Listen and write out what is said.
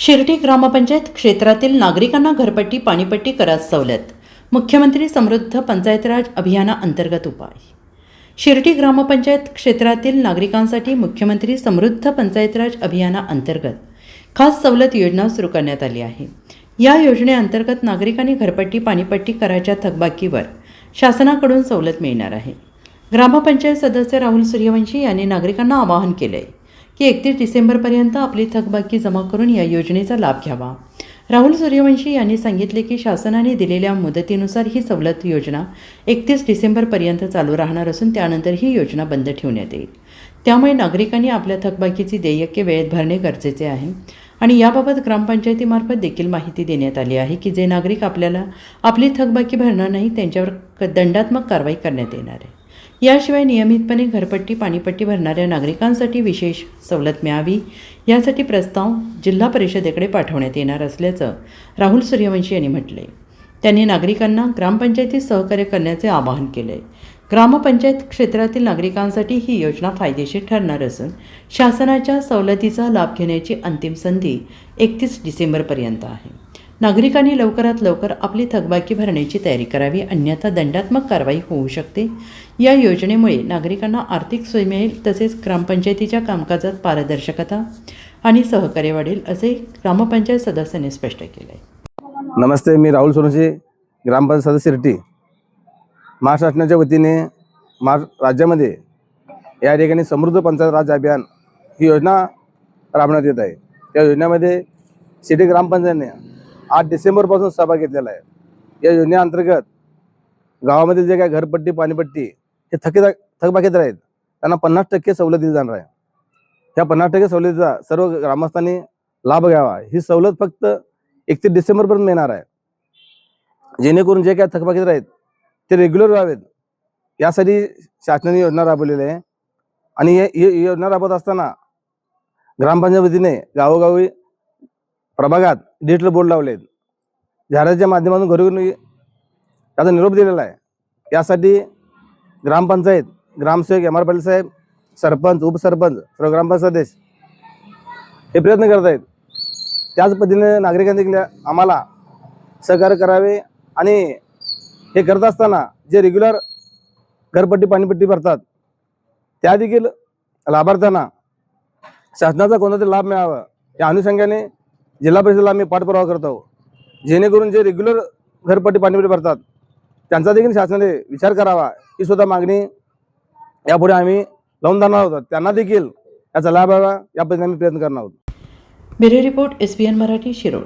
शिर्डी ग्रामपंचायत क्षेत्रातील नागरिकांना घरपट्टी पाणीपट्टी करात सवलत. मुख्यमंत्री समृद्ध पंचायतराज अभियानाअंतर्गत उपाय. शिर्डी ग्रामपंचायत क्षेत्रातील नागरिकांसाठी मुख्यमंत्री समृद्ध पंचायतराज अभियानाअंतर्गत खास सवलत योजना सुरू करण्यात आली आहे. या योजनेअंतर्गत नागरिकांनी घरपट्टी पाणीपट्टी कराच्या थकबाकीवर शासनाकडून सवलत मिळणार आहे. ग्रामपंचायत सदस्य राहुल सूर्यवंशी यांनी नागरिकांना आवाहन केलं आहे की एकतीस डिसेंबरपर्यंत आपली थकबाकी जमा करून या योजनेचा लाभ घ्यावा. राहुल सूर्यवंशी यांनी सांगितले की शासनाने दिलेल्या मुदतीनुसार ही सवलत योजना एकतीस डिसेंबरपर्यंत चालू राहणार असून त्यानंतर ही योजना बंद ठेवण्यात येईल. त्यामुळे नागरिकांनी आपल्या थकबाकीची देयके वेळेत भरणे गरजेचे आहे आणि याबाबत ग्रामपंचायतीमार्फत देखील माहिती देण्यात आली आहे की जे नागरिक आपल्याला आपली थकबाकी भरणार नाही त्यांच्यावर क- दंडात्मक कारवाई करण्यात येणार आहे. याशिवाय नियमितपणे घरपट्टी पाणीपट्टी भरणाऱ्या नागरिकांसाठी विशेष सवलत मिळावी. यासाठी प्रस्ताव जिल्हा परिषदेकडे पाठवण्यात येणार असल्याचं राहुल सूर्यवंशी यांनी म्हटले त्यांनी नागरिकांना ग्रामपंचायतीत सहकार्य करण्याचे आवाहन केले ग्रामपंचायत क्षेत्रातील नागरिकांसाठी ही योजना फायदेशीर ठरणार असून शासनाच्या सवलतीचा लाभ घेण्याची अंतिम संधी एकतीस डिसेंबरपर्यंत आहे. नागरिकांनी लवकरात लवकर आपली थकबाकी भरण्याची तयारी करावी अन्यथा दंडात्मक कारवाई होऊ शकते. या योजनेमुळे नागरिकांना आर्थिक सोय मिळेल तसेच ग्रामपंचायतीच्या कामकाजात पारदर्शकता आणि सहकार्य वाढेल असे ग्रामपंचायत सदस्यांनी स्पष्ट केले नमस्ते मी राहुल सोनशी ग्रामपंचायत सदस्य शिर्टी महाराष्ट्र शासनाच्या वतीने महाराष्ट्र राज्यामध्ये या ठिकाणी समृद्ध पंचायत राज अभियान ही योजना राबवण्यात येत आहे. या योजनेमध्ये सिटी ग्रामपंचायतने आठ डिसेंबरपासून सभा घेतलेला आहे. या योजनेअंतर्गत गावामधील जे काय घरपट्टी पाणीपट्टी हे थकीत थकबाकीत राहील. त्यांना पन्नास टक्के सवलत दिली जाणार आहे. ह्या पन्नास टक्के सवलतीचा सर्व ग्रामस्थांनी लाभ घ्यावा. ही सवलत फक्त एकतीस डिसेंबरपर्यंत मिळणार आहे. जेणेकरून जे काय थकबाकीत आहेत ते रेग्युलर व्हावेत. यासाठी शासनाने योजना राबवलेली आहे. आणि हे- योजना राबवत असताना ग्रामपंचायतीने गावोगावी प्रभागात डिजिटल बोर्ड लावले आहेत जाहिरातीच्या माध्यमातून घरोघरी त्याचा निरोप दिलेला आहे. यासाठी ग्रामपंचायत ग्रामसेवक एम आर पाटील साहेब सरपंच उपसरपंच सर्व ग्रामपंचायत सदस्य हे प्रयत्न करत आहेत त्याच पद्धतीने नागरिकांनी देखील आम्हाला सहकार्य करावे आणि हे करत असताना जे रेग्युलर घरपट्टी पाणीपट्टी भरतात त्या देखील लाभार्थ्यांना शासनाचा कोणता लाभ मिळावा या अनुषंगाने जिल्हा परिषदेला आम्ही पाठपुरावा करतो. जेणेकरून जे रेग्युलर घरपट्टी पाणीपुरी भरतात त्यांचा देखील शासनाने विचार करावा. ही सुद्धा मागणी यापुढे आम्ही लावून जाणार आहोत. त्यांना देखील याचा लाभ व्हावा या पद्धतीने आम्ही प्रयत्न करणार आहोत. Bureau report S B N Marathi Shirol.